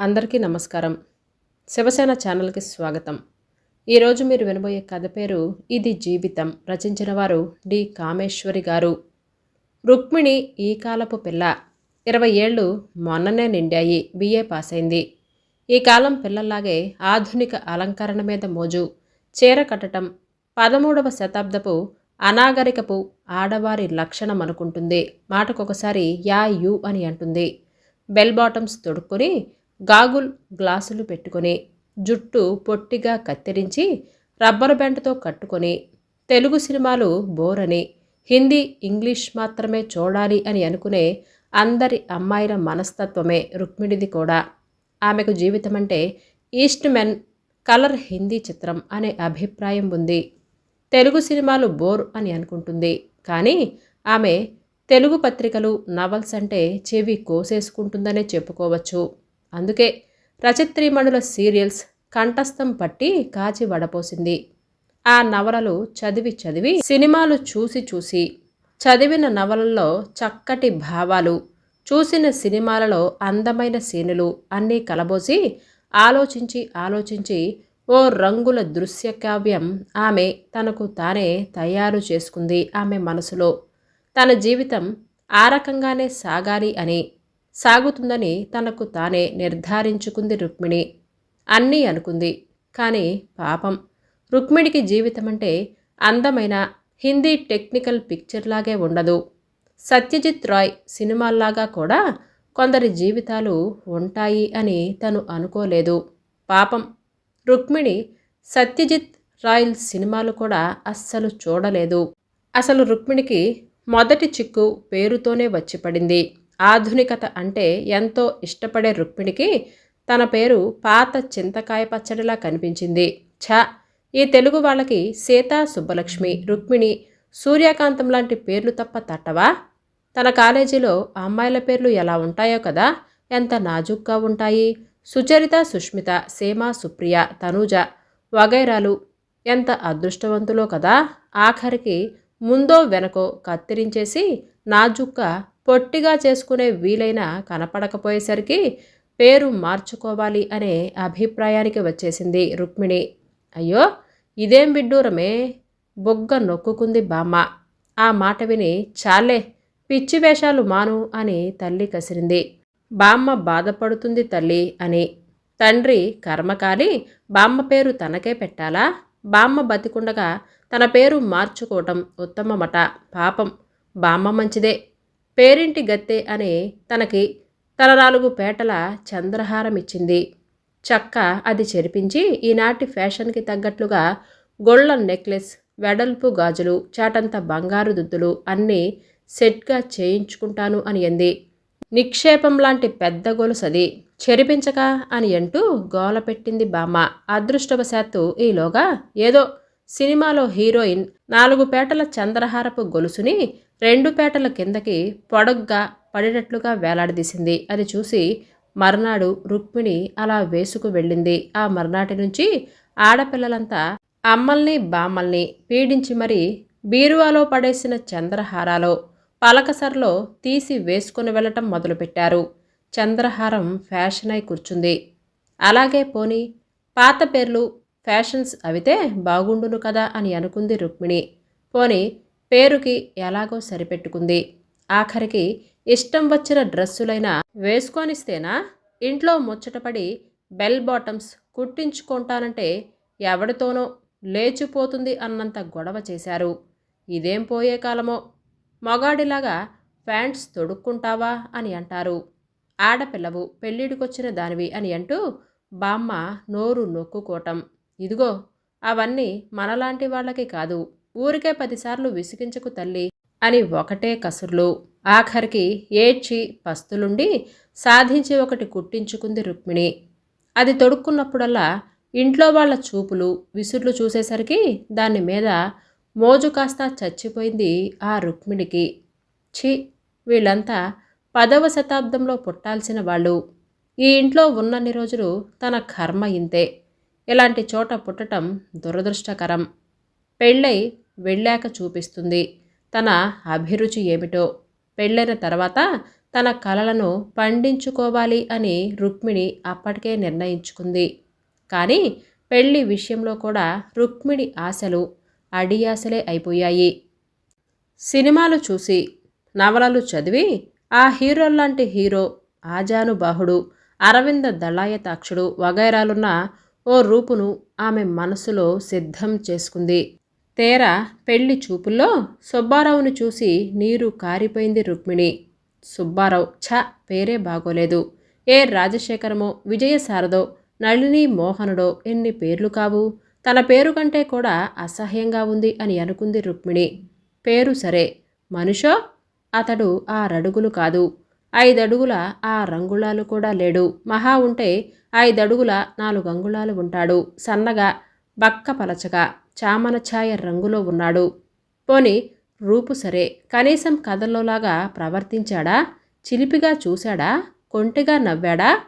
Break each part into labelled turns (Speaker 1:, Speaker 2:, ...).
Speaker 1: అందరికీ నమస్కారం. శివసేన ఛానల్కి స్వాగతం. ఈరోజు మీరు వినబోయే కథ పేరు ఇది జీవితం రచించిన వారు డి. కామేశ్వరి గారు. రుక్మిణి ఈ కాలపు పిల్ల. ఇరవై ఏళ్ళు మొన్ననే నిండాయి బిఏ పాస్ అయింది ఈ కాలం పిల్లల్లాగే ఆధునిక అలంకరణ మీద మోజు చీర కట్టడం పదమూడవ శతాబ్దపు అనాగరికపు ఆడవారి లక్షణం అనుకుంటుంది. మాటకొకసారి యా యు అని అంటుంది. బెల్ బాటమ్స్ తొడుక్కొని గాగుల్ గ్లాసులు పెట్టుకొని జుట్టు పొట్టిగా కత్తిరించి రబ్బర్ బ్యాండ్తో కట్టుకొని తెలుగు సినిమాలు బోరని హిందీ ఇంగ్లీష్ మాత్రమే చూడాలి అని అనుకునే అందరి అమ్మాయిల మనస్తత్వమే రుక్మిణిది కూడా. ఆమెకు జీవితం అంటే ఈస్ట్ మెన్ కలర్ హిందీ చిత్రం అనే అభిప్రాయం ఉంది. తెలుగు సినిమాలు బోర్ అని అనుకుంటుంది. కానీ ఆమె తెలుగు పత్రికలు నవల్స్ అంటే చెవి కోసేసుకుంటుందనే చెప్పుకోవచ్చు. అందుకే రచిత్రిమణుల సీరియల్స్ కంఠస్థం పట్టి కాచి వడపోసింది. ఆ నవలలు చదివి చదివి సినిమాలు చూసి చూసి చదివిన నవలల్లో చక్కటి భావాలు చూసిన సినిమాలలో అందమైన సీనులు అన్నీ కలబోసి ఆలోచించి ఆలోచించి ఓ రంగుల దృశ్య కావ్యం ఆమె తనకు తానే తయారు చేసుకుంది ఆమె మనసులో. తన జీవితం ఆ రకంగానే సాగాలి అని సాగుతుందని తనకు తానే నిర్ధారించుకుంది రుక్మిణి. అన్నీ అనుకుంది. కానీ పాపం. రుక్మిణికి జీవితం అంటే అందమైన హిందీ టెక్నికల్ పిక్చర్లాగే ఉండదు. సత్యజిత్ రాయ్ సినిమాల్లాగా కూడా కొందరి జీవితాలు ఉంటాయి అని తను అనుకోలేదు. పాపం. రుక్మిణి సత్యజిత్ రాయల్ సినిమాలు కూడా అస్సలు చూడలేదు. అసలు రుక్మిణికి మొదటి చిక్కు పేరుతోనే వచ్చి పడింది. ఆధునికత అంటే ఎంతో ఇష్టపడే రుక్మిణికి తన పేరు పాత చింతకాయ పచ్చడిలా కనిపించింది. ఛ! ఈ తెలుగు వాళ్ళకి సీతా సుబ్బలక్ష్మి రుక్మిణి సూర్యకాంతం లాంటి పేర్లు తప్ప తట్టవా? తన కాలేజీలో అమ్మాయిల పేర్లు ఎలా ఉంటాయో కదా ఎంత నాజుగ్గా ఉంటాయి? సుచరిత సుష్మిత సీమ సుప్రియ తనూజ వగైరాలు ఎంత అదృష్టవంతులో కదా? ఆఖరికి ముందో వెనకో కత్తిరించేసి నాజుక్క పొట్టిగా చేసుకునే వీలైన కనపడకపోయేసరికి పేరు మార్చుకోవాలి అనే అభిప్రాయానికి వచ్చేసింది రుక్మిణి. అయ్యో ఇదేం బిడ్డూరమే బొగ్గ నొక్కుకుంది బామ్మ. ఆ మాట విని చాలే పిచ్చి వేషాలు మాను అని తల్లి కసిరింది. బామ్మ బాధపడుతుంది తల్లి అని. తండ్రి కర్మకాలి బామ్మ పేరు తనకే పెట్టాలా? బామ్మ బతికుండగా తన పేరు మార్చుకోవటం ఉత్తమమట పాపం. బామ్మ మంచిదే. పేరింటి గత్తె అనే తనకి తన నాలుగు పేటల చంద్రహారం ఇచ్చింది చక్క అది చెరిపించి ఈనాటి ఫ్యాషన్కి తగ్గట్లుగా గొళ్ళ నెక్లెస్ వెడల్పు గాజులు చాటంత బంగారు దుద్దులు అన్నీ సెట్గా చేయించుకుంటాను అని అంది. నిక్షేపం లాంటి పెద్ద గొలుసది చెరిపించక అని అంటూ గోల పెట్టింది బామ్మ. అదృష్టవశాత్తు ఈలోగా ఏదో సినిమాలో హీరోయిన్ నాలుగు పేటల చంద్రహారపు గొలుసుని రెండు పేటల కిందకి పొడగ్గా పడేటట్లుగా వేలాడదీసింది. అది చూసి మర్నాడు రుక్మిణి అలా వేసుకు వెళ్ళింది. ఆ మర్నాటి నుంచి ఆడపిల్లలంతా అమ్మల్ని బామ్మల్ని పీడించి మరీ బీరువాలో పడేసిన చంద్రహారాలో పలకసర్లో తీసి వేసుకుని వెళ్ళటం మొదలుపెట్టారు. చంద్రహారం ఫ్యాషన్ అయి కూర్చుంది. అలాగే పోని పాత పేర్లు ఫ్యాషన్స్ అవితే బాగుండును కదా అని అనుకుంది రుక్మిణి. పోని పేరుకి ఎలాగో సరిపెట్టుకుంది. ఆఖరికి ఇష్టం వచ్చిన డ్రెస్సులైనా వేసుకొనిస్తేనా? ఇంట్లో ముచ్చటపడి బెల్ బాటమ్స్ కుట్టించుకుంటానంటే ఎవడితోనో లేచిపోతుంది అన్నంత గొడవ చేశారు. ఇదేం పోయే కాలమో? మగాడిలాగా ప్యాంట్స్ తొడుక్కుంటావా అని అంటారు. ఆడపిల్లవు పెళ్ళిడికొచ్చిన దానివి అని అంటూ బామ్మ నోరు నొక్కుకోవటం ఇదిగో అవన్నీ మనలాంటి వాళ్ళకి కాదు ఊరికే పదిసార్లు విసిగించకు తల్లి అని ఒకటే కసుర్లు. ఆఖరికి ఏడ్చి పస్తులుండి సాధించి ఒకటి కుట్టించుకుంది రుక్మిణి. అది తొడుక్కున్నప్పుడల్లా ఇంట్లో వాళ్ళ చూపులు విసుర్లు చూసేసరికి దాని మీద మోజు కాస్త చచ్చిపోయింది ఆ రుక్మిణికి. ఛీ వీళ్ళంతా పదవ శతాబ్దంలో పుట్టాల్సిన వాళ్ళు. ఈ ఇంట్లో ఉన్నన్ని రోజులు తన కర్మ ఇంతే. ఇలాంటి చోట పుట్టటం దురదృష్టకరం. పెళ్ళై వెళ్ళాక చూపిస్తుంది. తన అభిరుచి ఏమిటో. పెళ్ళైన తర్వాత తన కలలను పండించుకోవాలి అని రుక్మిణి అప్పటికే నిర్ణయించుకుంది. కానీ పెళ్ళి విషయంలో కూడా రుక్మిణి ఆశలు అడియాశలే అయిపోయాయి. సినిమాలు చూసి నవలలు చదివి ఆ హీరోల్లాంటి హీరో ఆజానుబాహుడు అరవింద దళాయతాక్షుడు వగైరాలున్న ఓ రూపును ఆమె మనసులో సిద్ధం చేసుకుంది. తేరా పెళ్ళి చూపుల్లో సుబ్బారావును చూసి నీరు కారిపోయింది రుక్మిణి. సుబ్బారావు ఛ! పేరే బాగోలేదు. ఏ రాజశేఖరమో విజయసారదో నళిని మోహనుడో ఎన్ని పేర్లు కావు? తన పేరు కంటే కూడా అసహ్యంగా ఉంది అని అనుకుంది రుక్మిణి. పేరు సరే. మనుషో? అతడు ఆ రడుగులు కాదు. ఐదడుగుల ఆ రంగుళాలు కూడా లేడు. మహా ఉంటే ఐదడుగుల నాలుగు అంగుళాలు ఉంటాడు. సన్నగా బక్క పలచగా చామన ఛాయ రంగులో ఉన్నాడు. పోని రూపు సరే. కనీసం కథల్లోలాగా ప్రవర్తించాడా? చిలిపిగా చూశాడా? కొంటిగా నవ్వాడా?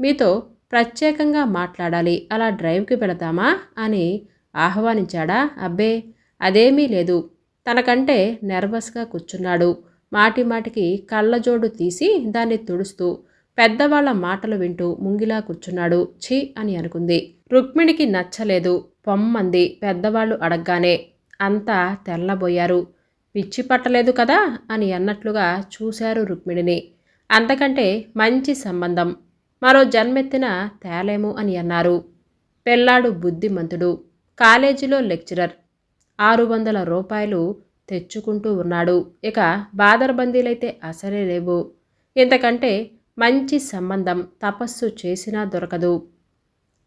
Speaker 1: మీతో ప్రత్యేకంగా మాట్లాడాలి. అలా డ్రైవ్కి పెడతామా అని ఆహ్వానించాడా. అబ్బే అదేమీ లేదు. తనకంటే నెర్వస్గా కూర్చున్నాడు. మాటి మాటికి కళ్ళజోడు తీసి దాన్ని తుడుస్తూ పెద్దవాళ్ళ మాటలు వింటూ ముంగిలా కూర్చున్నాడు. ఛీ అని అనుకుంది. రుక్మిణికి నచ్చలేదు. పొమ్మంది పెద్దవాళ్ళు అడగ్గానే అంతా తెల్లబోయారు. పిచ్చి పట్టలేదు కదా అని అన్నట్లుగా చూశారు రుక్మిణిని. అంతకంటే మంచి సంబంధం. మరో జన్మెత్తిన తేలేము అని అన్నారు. పెళ్ళాడు బుద్ధిమంతుడు. కాలేజీలో లెక్చరర్. ఆరు వందల రూపాయలు తెచ్చుకుంటూ ఉన్నాడు. ఇక బాదర్బందీలైతే అసలే లేవు. ఇంతకంటే మంచి సంబంధం తపస్సు చేసినా దొరకదు.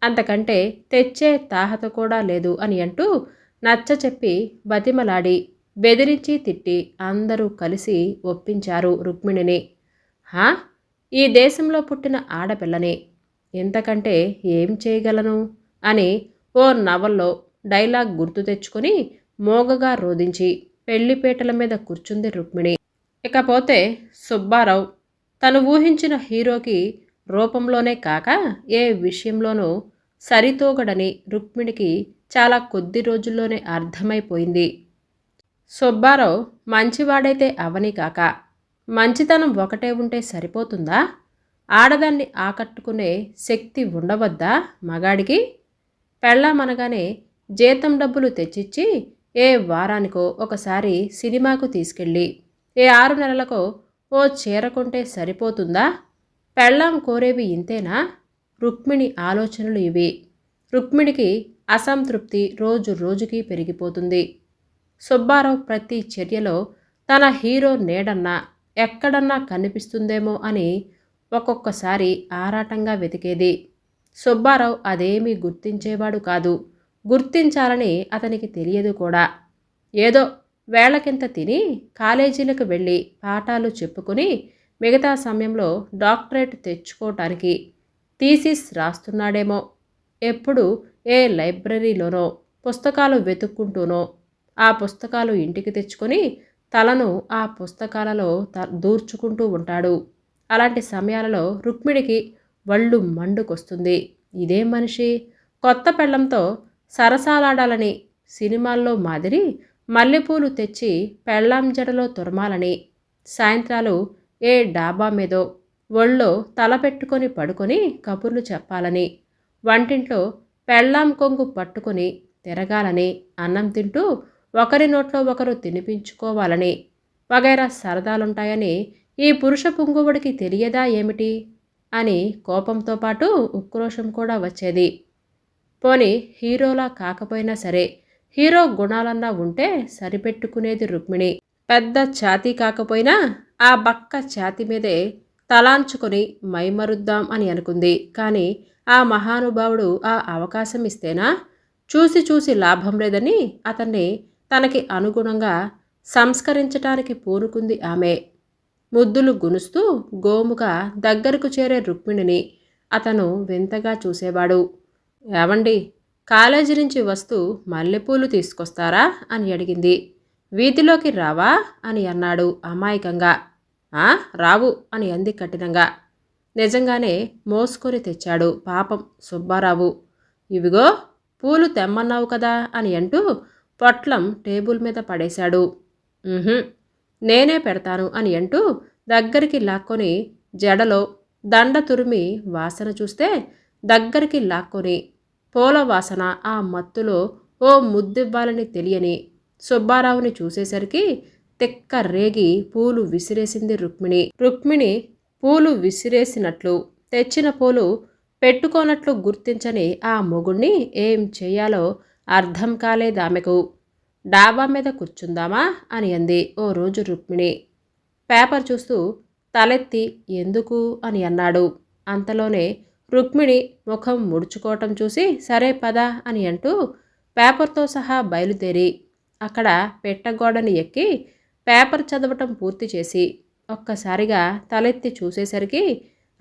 Speaker 1: అంతకంటే తెచ్చే తాహత కూడా లేదు అని అంటూ నచ్చ చెప్పి బతిమలాడి బెదిరించి తిట్టి అందరూ కలిసి ఒప్పించారు రుక్మిణిని. హా? ఈ దేశంలో పుట్టిన ఆడపిల్లని ఇంతకంటే ఏం చేయగలను? అని ఓ నవల్లో డైలాగ్ గుర్తు తెచ్చుకొని మోగగా రోధించి పెళ్ళిపేటల మీద కూర్చుంది రుక్మిణి. ఇకపోతే సుబ్బారావు తను ఊహించిన హీరోకి రూపంలోనే కాక ఏ విషయంలోనూ సరితూగడని రుక్మిణికి చాలా కొద్ది రోజుల్లోనే అర్థమైపోయింది. సుబ్బారావు మంచివాడైతే అవని కాక మంచితనం ఒకటే ఉంటే సరిపోతుందా? ఆడదాన్ని ఆకట్టుకునే శక్తి ఉండవద్దా మగాడికి? పెళ్ళామనగానే జీతం డబ్బులు తెచ్చిచ్చి ఏ వారానికో ఒకసారి సినిమాకు తీసుకెళ్ళి ఏ ఆరు నెలలకో ఓ చేరకుంటే సరిపోతుందా? పెళ్ళాం కోరేవి ఇంతేనా? రుక్మిణి ఆలోచనలు ఇవి. రుక్మిణికి అసంతృప్తి రోజు రోజుకి పెరిగిపోతుంది. సుబ్బారావు ప్రతి చర్యలో తన హీరో నీడన్నా ఎక్కడన్నా కనిపిస్తుందేమో అని ఒక్కొక్కసారి ఆరాటంగా వెతికేది. సుబ్బారావు అదేమీ గుర్తించేవాడు కాదు. గుర్తించాలని అతనికి తెలియదు కూడా. ఏదో వేళకింత తిని కాలేజీలకు వెళ్ళి పాఠాలు చెప్పుకుని మిగతా సమయంలో డాక్టరేట్ తెచ్చుకోవటానికి థీసిస్ రాస్తున్నాడేమో. ఎప్పుడు ఏ లైబ్రరీలోనో పుస్తకాలు వెతుక్కుంటూనో ఆ పుస్తకాలు ఇంటికి తెచ్చుకొని తలను ఆ పుస్తకాలలో త దూర్చుకుంటూ ఉంటాడు. అలాంటి సమయాలలో రుక్మిడికి వళ్ళు మండుకొస్తుంది. ఇదే మనిషి? కొత్త పెళ్ళంతో సరసాలాడాలని సినిమాల్లో మాదిరి మల్లెపూలు తెచ్చి పెళ్ళాం జడలో తురమాలని సాయంత్రాలు ఏ డాబా మీదో ఒళ్ళో తల పెట్టుకొని పడుకొని కబుర్లు చెప్పాలని వంటింట్లో పెళ్ళాం కొంగు పట్టుకొని తిరగాలని అన్నం తింటూ ఒకరి నోట్లో ఒకరు తినిపించుకోవాలని వగైరా సరదాలుంటాయని ఈ పురుష పుంగువుడికి తెలియదా ఏమిటి? అని కోపంతో పాటు ఉక్రోషం కూడా వచ్చేది. పోని హీరోలా కాకపోయినా సరే హీరో గుణాలన్నా ఉంటే సరిపెట్టుకునేది రుక్మిణి. పెద్ద ఛాతీ కాకపోయినా ఆ బక్క ఛాతి మీదే తలాంచుకొని మైమరుద్దాం అని అనుకుంది. కానీ ఆ మహానుభావుడు ఆ అవకాశం ఇస్తేనా? చూసి చూసి లాభం లేదని అతన్ని తనకి అనుగుణంగా సంస్కరించటానికి పూనుకుంది ఆమె. ముద్దులు గునుస్తూ గోముగా దగ్గరకు చేరే రుక్మిణిని అతను వింతగా చూసేవాడు. ఏవండి? కాలేజీ నుంచి వస్తూ మల్లెపూలు తీసుకొస్తారా? అని అడిగింది. వీధిలోకి రావా? అని అన్నాడు అమాయకంగా. ఆ? రావు అని అంది కఠినంగా. నిజంగానే మోసుకొని తెచ్చాడు పాపం సుబ్బారావు. ఇవిగో పూలు తెమ్మన్నావు కదా? అని అంటూ పొట్లం టేబుల్ మీద పడేశాడు. నేనే పెడతాను అని అంటూ దగ్గరికి లాక్కొని జడలో దండ తురిమి వాసన చూస్తే దగ్గరికి లాక్కొని పూల వాసన ఆ మత్తులో ఓ ముద్దివ్వాలని తెలియని సుబ్బారావుని చూసేసరికి తెక్క రేగి పూలు విసిరేసింది రుక్మిణి. రుక్మిణి పూలు విసిరేసినట్లు తెచ్చిన పూలు పెట్టుకోనట్లు గుర్తించని ఆ మొగుణ్ణి ఏం చేయాలో అర్థం కాలేదామెకు డాబా మీద కూర్చుందామా అని అంది ఓ రోజు రుక్మిణి. పేపర్ చూస్తూ తలెత్తి ఎందుకు? అని అన్నాడు. అంతలోనే రుక్మిణి ముఖం ముడుచుకోవటం చూసి సరే పద అని అంటూ పేపర్తో సహా బయలుదేరి అక్కడ పెట్టగోడని ఎక్కి పేపర్ చదవటం పూర్తి చేసి ఒక్కసారిగా తలెత్తి చూసేసరికి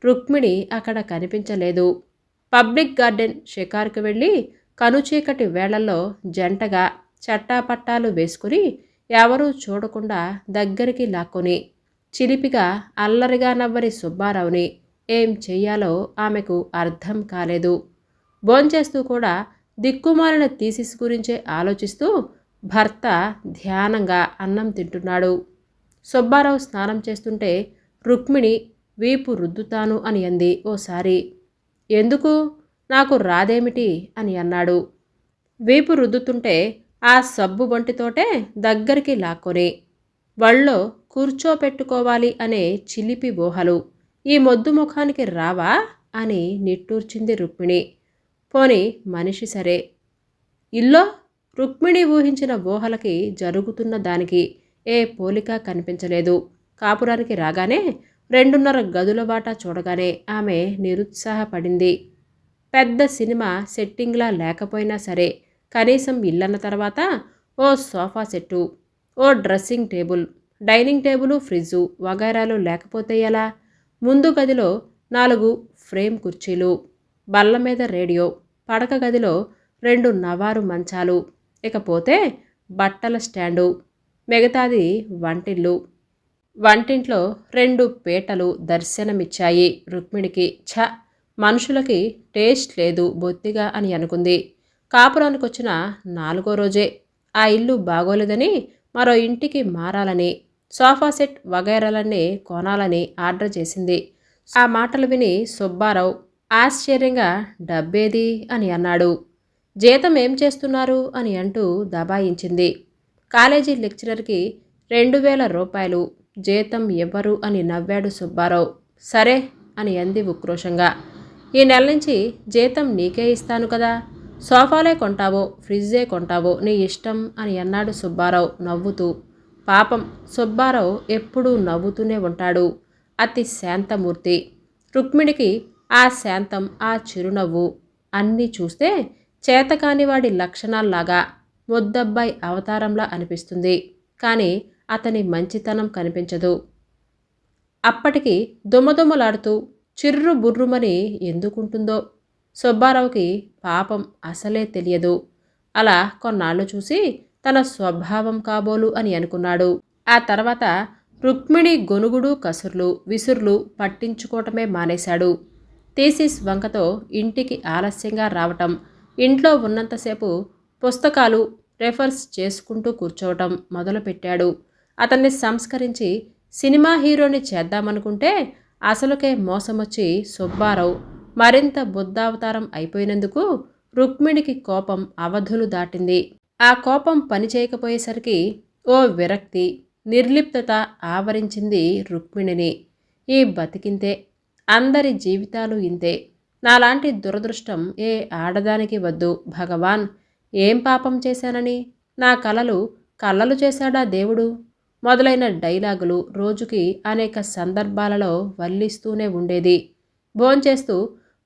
Speaker 1: రుక్మిణి అక్కడ కనిపించలేదు. పబ్లిక్ గార్డెన్ షికార్కు వెళ్ళి కనుచీకటి వేళల్లో జంటగా చట్టాపట్టాలు వేసుకుని ఎవరూ చూడకుండా దగ్గరికి లాక్కొని చిలిపిగా అల్లరిగా నవ్వని సుబ్బారావుని ఏం చెయ్యాలో ఆమెకు అర్థం కాలేదు. భోంచేస్తూ కూడా దిక్కుమాలిన థీసిస్ గురించే ఆలోచిస్తూ భర్త ధ్యానంగా అన్నం తింటున్నాడు. సుబ్బారావు స్నానం చేస్తుంటే రుక్మిణి వీపు రుద్దుతాను అని అంది ఓసారి. ఎందుకు? నాకు రాదేమిటి? అని అన్నాడు. వీపు రుద్దుతుంటే ఆ సబ్బు వంటితోటే దగ్గరికి లాక్కొని వళ్ళో కూర్చోపెట్టుకోవాలి అనే చిలిపి ఊహలు. ఈ మొద్దు ముఖానికి రావా? అని నిట్టూర్చింది రుక్మిణి. పోని మనిషి సరే. ఇల్లో రుక్మిణి ఊహించిన ఊహలకి జరుగుతున్న దానికి ఏ పోలిక కనిపించలేదు. కాపురానికి రాగానే రెండున్నర గదుల బాట చూడగానే ఆమె నిరుత్సాహపడింది. పెద్ద సినిమా సెట్టింగ్లా లేకపోయినా సరే కనీసం ఇల్లన్న తర్వాత ఓ సోఫా సెట్టు ఓ dressing table dining table fridge వగైరాలు లేకపోతే ఎలా? ముందు గదిలో నాలుగు ఫ్రేమ్ కుర్చీలు బల్ల మీద రేడియో పడక గదిలో రెండు నవారు మంచాలు ఇకపోతే బట్టల స్టాండు మిగతాది వంటిల్లు. వంటింట్లో రెండు పీటలు దర్శనమిచ్చాయి రుక్మిణికి. ఛ! మనుషులకి టేస్ట్ లేదు బొత్తిగా అని అనుకుంది. కాపురానికి వచ్చిన నాలుగో రోజే ఆ ఇల్లు బాగోలేదని మరో ఇంటికి మారాలని సోఫా సెట్ వగైరాలన్నీ కొనాలని ఆర్డర్ చేసింది. ఆ మాటలు విని సుబ్బారావు ఆశ్చర్యంగా డబ్బేది అని అన్నాడు. జీతం ఏం చేస్తున్నారు? అని అంటూ దబాయించింది. కాలేజీ లెక్చరర్కి రెండు వేల రూపాయలు. జీతం ఇవ్వరు అని నవ్వాడు సుబ్బారావు. సరే అని అంది ఉక్రోషంగా. ఈ నెల నుంచి జీతం నీకే ఇస్తాను కదా. సోఫాలే కొంటావో ఫ్రిడ్జే కొంటావో నీ ఇష్టం అని అన్నాడు సుబ్బారావు నవ్వుతూ. పాపం సుబ్బారావు ఎప్పుడూ నవ్వుతూనే ఉంటాడు. అతి శాంతమూర్తి. రుక్మిణికి ఆ శాంతం ఆ చిరునవ్వు అన్నీ చూస్తే చేతకానివాడి లక్షణాల్లాగా ముద్దబ్బాయి అవతారంలా అనిపిస్తుంది. కానీ అతని మంచితనం కనిపించదు. అప్పటికి దుమదుమలాడుతూ చిర్రు బుర్రుమని ఎందుకుంటుందో? సుబ్బారావుకి పాపం అసలే తెలియదు. అలా కొన్నాళ్ళు చూసి తన స్వభావం కాబోలు అని అనుకున్నాడు. ఆ తర్వాత రుక్మిణి గొనుగుడు కసుర్లు విసుర్లు పట్టించుకోవటమే మానేశాడు. థీసిస్ వంకతో ఇంటికి ఆలస్యంగా రావటం ఇంట్లో ఉన్నంతసేపు పుస్తకాలు రెఫర్స్ చేసుకుంటూ కూర్చోవటం మొదలుపెట్టాడు. అతన్ని సంస్కరించి సినిమా హీరోని చేద్దామనుకుంటే అసలుకే మోసమొచ్చి సుబ్బారావు మరింత బుద్ధావతారం అయిపోయినందుకు రుక్మిణికి కోపం అవధులు దాటింది. ఆ కోపం పనిచేయకపోయేసరికి ఓ విరక్తి నిర్లిప్తత ఆవరించింది రుక్మిణిని. ఈ బతికింతే అందరి జీవితాలు ఇంతే. నాలాంటి దురదృష్టం ఏ ఆడదానికి వద్దు. భగవాన్ ఏం పాపం చేశానని? నా కలలు కళ్ళలు చేశాడా దేవుడు? మొదలైన డైలాగులు రోజుకి అనేక సందర్భాలలో వల్లిస్తూనే ఉండేది. భోంచేస్తూ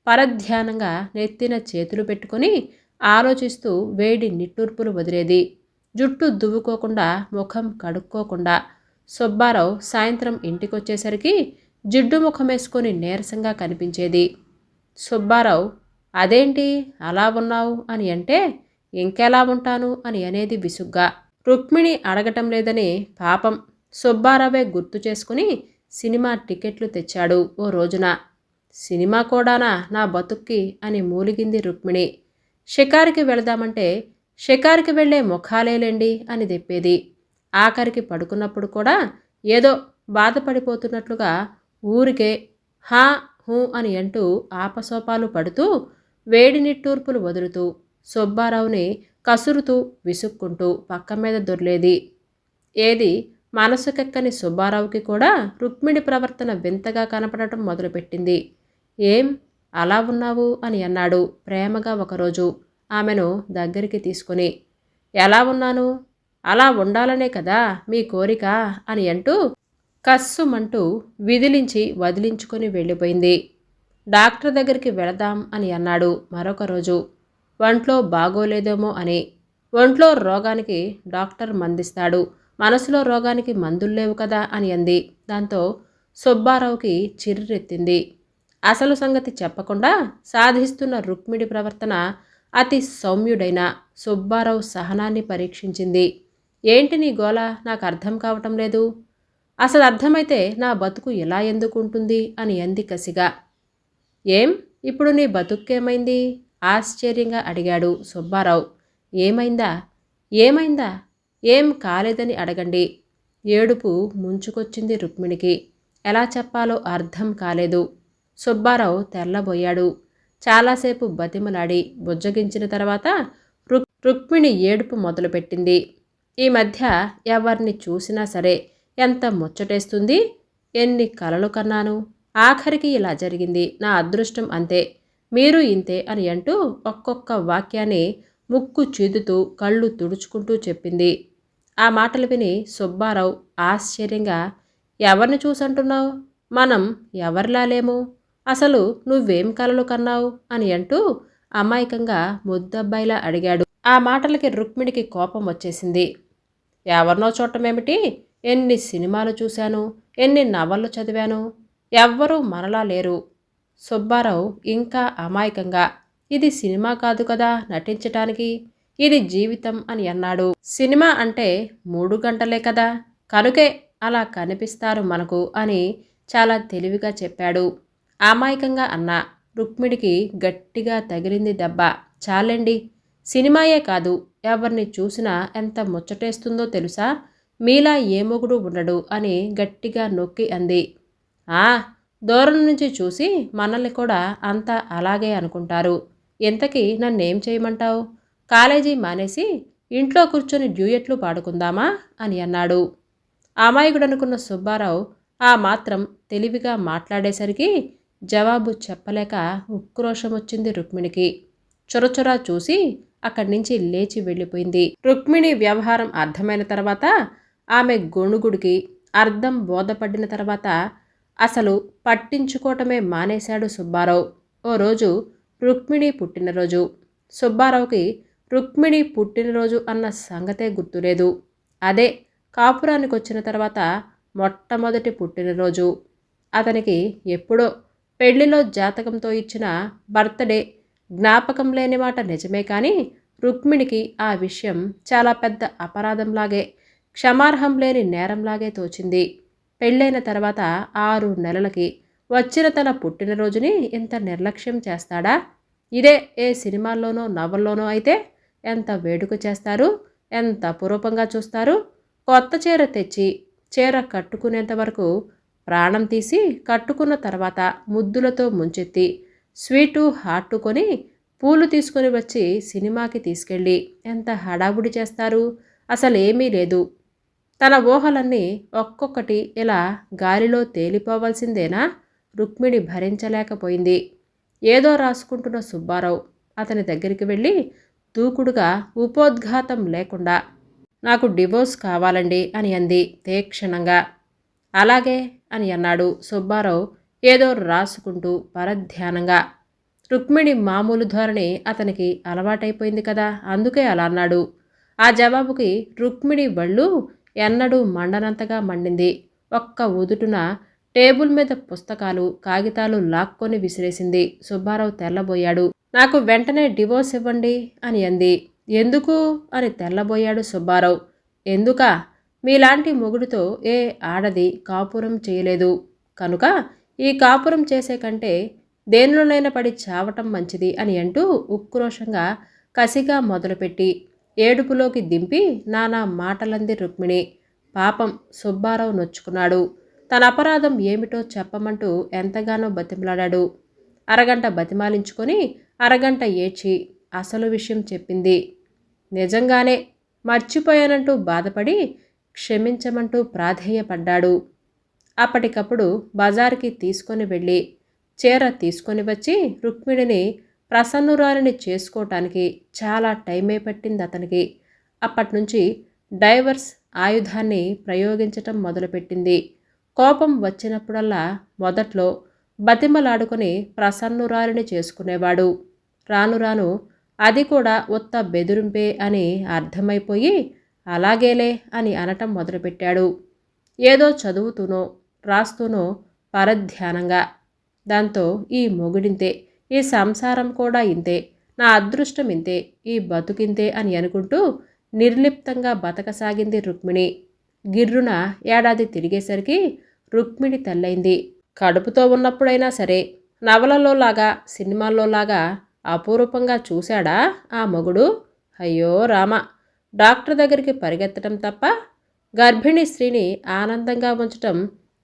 Speaker 1: పరధ్యానంగా నెత్తిన చేతులు పెట్టుకుని ఆలోచిస్తూ వేడి నిట్టూర్పులు వదిలేది. జుట్టు దువ్వుకోకుండా ముఖం కడుక్కోకుండా. సుబ్బారావు సాయంత్రం ఇంటికొచ్చేసరికి జిడ్డు ముఖం వేసుకొని నీరసంగా కనిపించేది. సుబ్బారావు అదేంటి? అలా ఉన్నావు? అని అంటే ఇంకెలా ఉంటాను? అని అనేది విసుగ్గా. రుక్మిణి అడగటం లేదని పాపం సుబ్బారావే గుర్తు చేసుకుని సినిమా టికెట్లు తెచ్చాడు ఓ రోజున. సినిమా కూడానా నా బతుక్కి? అని మూలిగింది రుక్మిణి. షికారికి వెళదామంటే షికారికి వెళ్ళే ముఖాలేలేండి అని తెప్పేది ఆఖరికి పడుకున్నప్పుడు కూడా ఏదో బాధపడిపోతున్నట్లుగా ఊరికే హా హూ అని అంటూ ఆపసోపాలు పడుతూ వేడి నిట్టూర్పులు వదులుతూ సుబ్బారావుని కసురుతూ విసుక్కుంటూ పక్క మీద దొర్లేది. ఏది మనసుకెక్కని సుబ్బారావుకి కూడా రుక్మిణి ప్రవర్తన వింతగా కనపడటం మొదలుపెట్టింది. ఏం? అలా ఉన్నావు అని అన్నాడు ప్రేమగా ఒకరోజు. ఆమెను దగ్గరికి తీసుకుని ఎలా ఉన్నాను? అలా ఉండాలనే కదా మీ కోరిక? అని అంటూ కస్సుమంటూ విదిలించి వదిలించుకొని వెళ్ళిపోయింది. డాక్టర్ దగ్గరికి వెళదాం అని అన్నాడు మరొక రోజు. ఒంట్లో బాగోలేదేమో అని. ఒంట్లో రోగానికి డాక్టర్ మందిస్తాడు. మనసులో రోగానికి మందులు లేవు కదా అని అంది. దాంతో సుబ్బారావుకి చిర్రెత్తింది. అసలు సంగతి చెప్పకుండా సాధిస్తున్న రుక్మిడి ప్రవర్తన అతి సౌమ్యుడైన సుబ్బారావు సహనాన్ని పరీక్షించింది. ఏంటి నీ గోల? నాకు అర్థం కావటం లేదు. అసలు అర్థమైతే నా బతుకు ఎలా ఎందుకు ఉంటుంది? అని అంది కసిగా. ఏం? ఇప్పుడు నీ బతుక్కేమైంది ఆశ్చర్యంగా అడిగాడు సుబ్బారావు. ఏమైందా? ఏమైందా? ఏం కాలేదని అడగండి. ఏడుపు ముంచుకొచ్చింది రుక్మిణికి. ఎలా చెప్పాలో అర్థం కాలేదు. సుబ్బారావు తెల్లబోయాడు చాలాసేపు బతిమలాడి బుజ్జగించిన తర్వాత రుక్ రుక్మిణి ఏడుపు మొదలుపెట్టింది. ఈ మధ్య ఎవరిని చూసినా సరే ఎంత ముచ్చటేస్తుంది? ఎన్ని కలలు కన్నాను? ఆఖరికి ఇలా జరిగింది. నా అదృష్టం అంతే. మీరు ఇంతే అని అంటూ ఒక్కొక్క వాక్యాన్ని ముక్కు చీదుతూ కళ్ళు తుడుచుకుంటూ చెప్పింది. ఆ మాటలు విని సుబ్బారావు ఆశ్చర్యంగా ఎవరిని చూసంటున్నావు? మనం ఎవరిలా లేము? అసలు నువ్వేం కలలు కన్నావు? అని అంటూ అమాయకంగా ముద్దబ్బాయిలా అడిగాడు. ఆ మాటలకి రుక్మిణికి కోపం వచ్చేసింది. ఎవరినో చూడటమేమిటి? ఎన్ని సినిమాలు చూశాను? ఎన్ని నవళ్ళు చదివాను? ఎవ్వరూ మనలా లేరు. సుబ్బారావు ఇంకా అమాయకంగా ఇది సినిమా కాదు కదా నటించటానికి? ఇది జీవితం అని అన్నాడు. సినిమా అంటే మూడు గంటలే కదా? కనుకే అలా కనిపిస్తారు మనకు అని చాలా తెలివిగా చెప్పాడు. అమాయకంగా అన్నా. రుక్మిడికి గట్టిగా తగిలింది దెబ్బ. చాలండి. సినిమాయే కాదు ఎవరిని చూసినా ఎంత ముచ్చటేస్తుందో తెలుసా? మీలా ఏ మొగుడు ఉండడు అని గట్టిగా నొక్కి అంది. ఆ దూరం నుంచి చూసి మనల్ని కూడా అంతా అలాగే అనుకుంటారు. ఇంతకీ నన్నేం చేయమంటావు? కాలేజీ మానేసి ఇంట్లో కూర్చొని డ్యూయట్లు పాడుకుందామా? అని అన్నాడు. అమాయకుడు అనుకున్న సుబ్బారావు ఆ మాత్రం తెలివిగా మాట్లాడేసరికి జవాబు చెప్పలేక ఉక్రోషం వచ్చింది రుక్మిణికి చొరచొరా చూసి అక్కడి నుంచి లేచి వెళ్ళిపోయింది. రుక్మిణి వ్యవహారం అర్థమైన తర్వాత ఆమె గొణుగుడికి అర్థం బోధపడిన తర్వాత అసలు పట్టించుకోవటమే మానేశాడు సుబ్బారావు. ఓ రోజు రుక్మిణి పుట్టినరోజు. సుబ్బారావుకి రుక్మిణి పుట్టినరోజు అన్న సంగతే గుర్తులేదు. అదే కాపురానికి వచ్చిన తర్వాత మొట్టమొదటి పుట్టినరోజు. అతనికి ఎప్పుడో పెళ్ళిలో జాతకంతో ఇచ్చిన బర్త్డే జ్ఞాపకం లేని మాట నిజమే కానీ రుక్మిణికి ఆ విషయం చాలా పెద్ద అపరాధంలాగే క్షమార్హం లేని నేరంలాగే తోచింది. పెళ్ళైన తర్వాత ఆరు నెలలకి వచ్చిన తన పుట్టినరోజుని ఇంత నిర్లక్ష్యం చేస్తాడా? ఇదే ఏ సినిమాల్లోనో నవల్లోనో అయితే ఎంత వేడుక చేస్తారు? ఎంత పూర్వపంగా చూస్తారు? కొత్త చీర తెచ్చి చీర కట్టుకునేంత వరకు ప్రాణం తీసి కట్టుకున్న తర్వాత ముద్దులతో ముంచెత్తి స్వీటు హాట్ కొని పూలు తీసుకొని వచ్చి సినిమాకి తీసుకెళ్ళి ఎంత హడావుడి చేస్తారు? అసలేమీ లేదు. తన ఊహలన్నీ ఒక్కొక్కటి ఇలా గాలిలో తేలిపోవలసిందేనా? రుక్మిణి భరించలేకపోయింది. ఏదో రాసుకుంటున్న సుబ్బారావు అతని దగ్గరికి వెళ్ళి దూకుడుగా ఉపోద్ఘాతం లేకుండా నాకు డివోర్స్ కావాలండి అని అంది తీక్షణంగా. అలాగే అని అన్నాడు సుబ్బారావు ఏదో రాసుకుంటూ పరధ్యానంగా. రుక్మిణి మామూలు ధోరణి అతనికి అలవాటైపోయింది కదా అందుకే అలా అన్నాడు. ఆ జవాబుకి రుక్మిణి బళ్ళు ఎన్నడూ మండనంతగా మండింది. ఒక్క ఉదుటున టేబుల్ మీద పుస్తకాలు కాగితాలు లాక్కొని విసిరేసింది. సుబ్బారావు తెల్లబోయాడు. నాకు వెంటనే డివోర్స్ ఇవ్వండి అని అంది. ఎందుకు? అని తెల్లబోయాడు సుబ్బారావు. ఎందుకా? మీలాంటి మొగుడితో ఏ ఆడది కాపురం చేయలేదు. కనుక ఈ కాపురం చేసే కంటే దేనిలోనైనా పడి చావటం మంచిది అని అంటూ ఉక్రోషంగా కసిగా మొదలుపెట్టి ఏడుపులోకి దింపి నానా మాటలంది రుక్మిణి. పాపం సుబ్బారావు నొచ్చుకున్నాడు. తన అపరాధం ఏమిటో చెప్పమంటూ ఎంతగానో బతిమలాడాడు. అరగంట బతిమాలించుకొని అరగంట ఏడ్చి అసలు విషయం చెప్పింది. నిజంగానే మర్చిపోయానంటూ బాధపడి క్షమించమంటూ ప్రాధేయపడ్డాడు. అప్పటికప్పుడు బజార్కి తీసుకొని వెళ్ళి చీర తీసుకొని వచ్చి రుక్మిణిని ప్రసన్నురాలిని చేసుకోవటానికి చాలా టైమే పట్టింది అతనికి. అప్పటినుంచి డైవర్స్ ఆయుధాన్ని ప్రయోగించటం మొదలుపెట్టింది. కోపం వచ్చినప్పుడల్లా మొదట్లో బతిమలాడుకొని ప్రసన్నురాలిని చేసుకునేవాడు. రాను రాను అది కూడా ఉత్త బెదిరింపే అని అర్థమైపోయి అలాగేలే అని అనటం మొదలుపెట్టాడు. ఏదో చదువుతూనో రాస్తూనో పరధ్యానంగా. దాంతో ఈ మొగుడింతే ఈ సంసారం కూడా ఇంతే నా అదృష్టం ఇంతే ఈ బతుకింతే అని అనుకుంటూ నిర్లిప్తంగా బతకసాగింది రుక్మిణి. గిర్రున ఏడాది తిరిగేసరికి రుక్మిణి తల్లైంది. కడుపుతో ఉన్నప్పుడైనా సరే నవలలో లాగా అపూరూపంగా చూశాడా ఆ మగుడు? అయ్యో రామ! డాక్టర్ దగ్గరికి పరిగెత్తడం తప్ప గర్భిణీ స్త్రీని ఆనందంగా ఉంచటం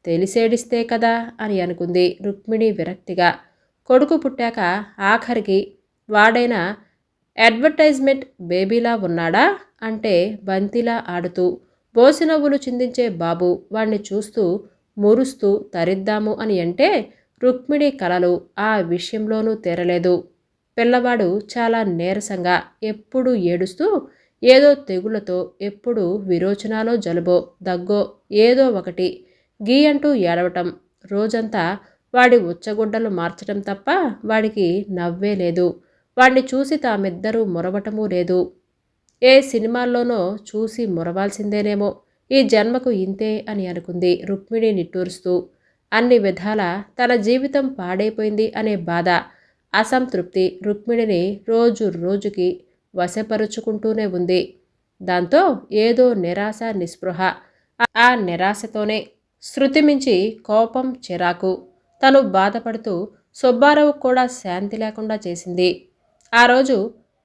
Speaker 1: తెలిసేడిస్తే కదా అని అనుకుంది రుక్మిణి విరక్తిగా. కొడుకు పుట్టాక ఆఖరికి వాడైన అడ్వర్టైజ్మెంట్ బేబీలా ఉన్నాడా అంటే బంతిలా ఆడుతూ బోసినవ్వులు చిందించే బాబు వాణ్ణి చూస్తూ మురుస్తూ తరిద్దాము అని అంటే రుక్మిణి కలలు ఆ విషయంలోనూ తీరలేదు. పిల్లవాడు చాలా నీరసంగా ఎప్పుడూ ఏడుస్తూ ఏదో తెగులతో ఎప్పుడు విరోచనాలో జలుబో దగ్గో ఏదో ఒకటి గీ అంటూ ఏడవటం. రోజంతా వాడి ఉచ్చగుడ్డలు మార్చటం తప్ప వాడికి నవ్వే లేదు. వాడిని చూసి తామిద్దరూ మురవటమూ లేదు. ఏ సినిమాల్లోనో చూసి మురవాల్సిందేనేమో. ఈ జన్మకు ఇంతే అని అనుకుంది రుక్మిణి నిట్టూరుస్తూ. అన్ని విధాల తన జీవితం పాడైపోయింది అనే బాధ అసంతృప్తి రుక్మిణిని రోజు రోజుకి వశపరుచుకుంటూనే ఉంది. దాంతో ఏదో నిరాశ నిస్పృహ. ఆ నిరాశతోనే శృతిమించి కోపం చిరాకు. తను బాధపడుతూ సుబ్బారావు కూడా శాంతి లేకుండా చేసింది. ఆ రోజు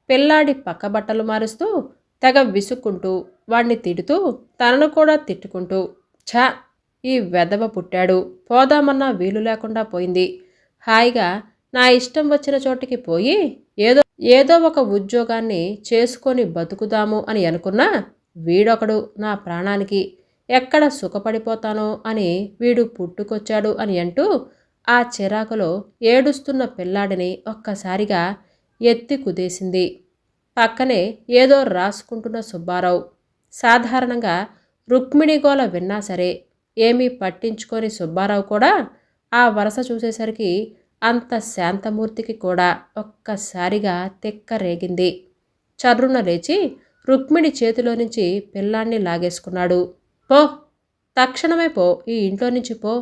Speaker 1: పిల్లాడి పక్క బట్టలు మారుస్తూ తెగ విసుక్కుంటూ వాణ్ణి తిడుతూ తనను కూడా తిట్టుకుంటూ ఛా! ఈ వెదవ పుట్టాడు. పోదామన్నా వీలు లేకుండా పోయింది. హాయిగా నా ఇష్టం వచ్చిన చోటికి పోయి ఏదో ఏదో ఒక ఉద్యోగాన్ని చేసుకొని బతుకుదాము అని అనుకున్నా వీడొకడు నా ప్రాణానికి ఎక్కడ సుఖపడిపోతానో అని వీడు పుట్టుకొచ్చాడు అని అంటూ ఆ చిరాకులో ఏడుస్తున్న పిల్లాడిని ఒక్కసారిగా ఎత్తి కుదేసింది. పక్కనే ఏదో రాసుకుంటున్న సుబ్బారావు. సాధారణంగా రుక్మిణి గోల విన్నా సరే ఏమీ పట్టించుకొని సుబ్బారావు కూడా ఆ వరస చూసేసరికి అంత శాంతమూర్తికి కూడా ఒక్కసారిగా తెక్క రేగింది. చర్రున లేచి రుక్మిణి చేతిలో నుంచి పిల్లాన్ని లాగేసుకున్నాడు. పో తక్షణమే పో ఈ ఇంట్లో నుంచి పో.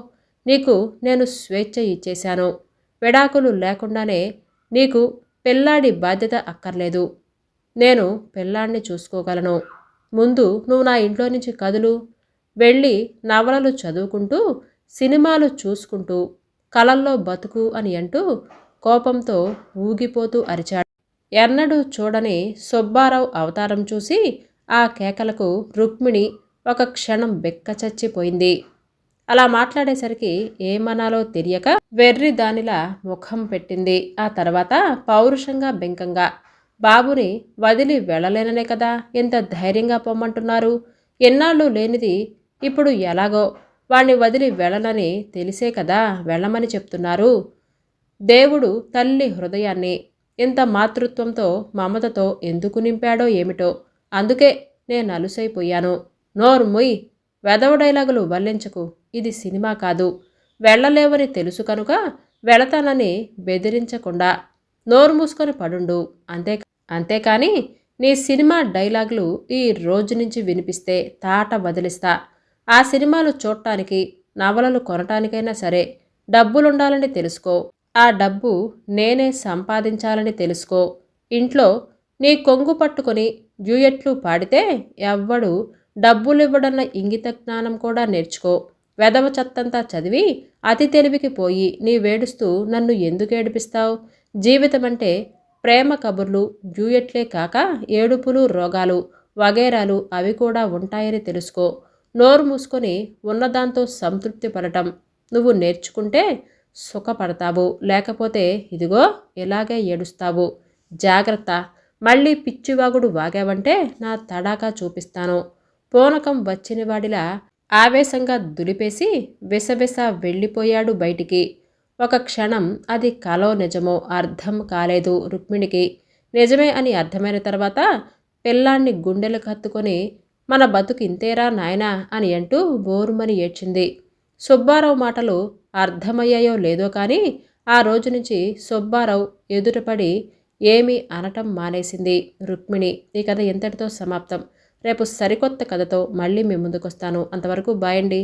Speaker 1: నీకు నేను స్వేచ్ఛ ఇచ్చేశాను. విడాకులు లేకుండానే నీకు పిల్లాడి బాధ్యత అక్కర్లేదు. నేను పిల్లాడిని చూసుకోగలను. ముందు నువ్వు నా ఇంట్లో నుంచి కదులు. వెళ్ళి నవలలు చదువుకుంటూ సినిమాలు చూసుకుంటూ కలల్లో బతుకు అని అంటూ కోపంతో ఊగిపోతూ అరిచాడు. ఎన్నడూ చూడని సుబ్బారావు అవతారం చూసి ఆ కేకలకు రుక్మిణి ఒక క్షణం బెక్కచచ్చిపోయింది అలా మాట్లాడేసరికి ఏమనాలో తెలియక వెర్రి దానిలా ముఖం పెట్టింది. ఆ తర్వాత పౌరుషంగా బెంకంగా బాబుని వదిలి వెళ్ళలేననే కదా ఎంత ధైర్యంగా పొమ్మంటున్నారు. ఎన్నాళ్ళు లేనిది ఇప్పుడు ఎలాగో వాణ్ణి వదిలి వెళ్ళనని తెలిసే కదా వెళ్ళమని చెప్తున్నారు. దేవుడు తల్లి హృదయాన్ని ఇంత మాతృత్వంతో మమతతో ఎందుకు నింపాడో ఏమిటో. అందుకే నేను అలుసైపోయాను. నోరు ముయ్ వెదవ డైలాగులు వల్లించకు. ఇది సినిమా కాదు. వెళ్ళలేవని తెలుసు కనుక వెళతానని బెదిరించకుండా నోరు మూసుకొని పడుండు. అంతే అంతేకాని నీ సినిమా డైలాగులు ఈ రోజు నుంచి వినిపిస్తే తాట వదిలిస్తా. ఆ సినిమాలు చూడటానికి నవలలు కొనటానికైనా సరే డబ్బులుండాలని తెలుసుకో. ఆ డబ్బు నేనే సంపాదించాలని తెలుసుకో. ఇంట్లో నీ కొంగు పట్టుకొని డ్యూయట్లు పాడితే ఎవ్వడు డబ్బులివ్వడన్న ఇంగిత జ్ఞానం కూడా నేర్చుకో. వెదవ చెత్తంతా చదివి అతి తెలివికి పోయి నీ వేడుస్తూ నన్ను ఎందుకు ఏడిపిస్తావు? జీవితం అంటే ప్రేమ కబుర్లు జ్యూయట్లే కాక ఏడుపులు రోగాలు వగేరాలు అవి కూడా ఉంటాయని తెలుసుకో. నోరు మూసుకొని ఉన్నదాంతో సంతృప్తి పడటం. నువ్వు నేర్చుకుంటే సుఖపడతావు. లేకపోతే ఇదిగో ఇలాగే ఏడుస్తావు. జాగ్రత్త. మళ్ళీ పిచ్చివాగుడు వాగావంటే నా తడాకా చూపిస్తాను. పూనకం వచ్చిన వాడిలా ఆవేశంగా దులిపేసి విసవిస వెళ్ళిపోయాడు బయటికి. ఒక క్షణం అది కలో నిజమో అర్థం కాలేదు రుక్మిణికి. నిజమే అని అర్థమైన తర్వాత పిల్లాన్ని గుండెలకు కత్తుకొని మన బతుకు ఇంతేరా నాయనా అని అంటూ బోరుమని ఏడ్చింది. సుబ్బారావు మాటలు అర్థమయ్యాయో లేదో కానీ ఆ రోజు నుంచి సుబ్బారావు ఎదుటపడి ఏమీ అనటం మానేసింది రుక్మిణి. ఈ కథ ఎంతటితో సమాప్తం. రేపు సరికొత్త కథతో మళ్ళీ మీ ముందుకొస్తాను. అంతవరకు బాయండి